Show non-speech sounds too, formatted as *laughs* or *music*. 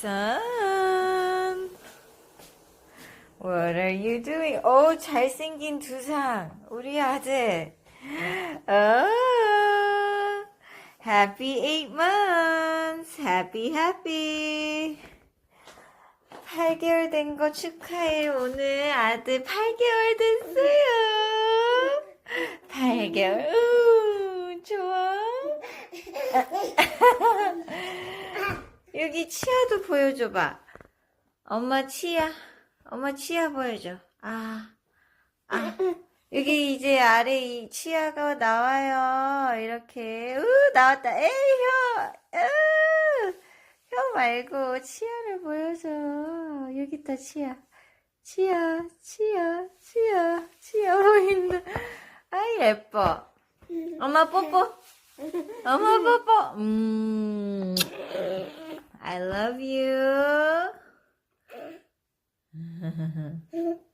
Son, what are you doing? 오, 잘생긴 두상. 우리 아들. 어, happy eight months. Happy, happy. 8개월 된 거 축하해. 오늘 아들 8개월 됐어요. 8개월. 우, 좋아. 여기 치아도 보여줘봐. 엄마 치아. 엄마 치아 보여줘. 아, 아. 여기 이제 아래 이 치아가 나와요. 이렇게. 우, 나왔다. 에이, 혀. 으, 혀 말고 치아를 보여줘. 여기 있다, 치아. 치아, 치아, 치아, 치아 보인다. 아이, 예뻐. 엄마 뽀뽀. 엄마 뽀뽀. 음. I love you. *laughs*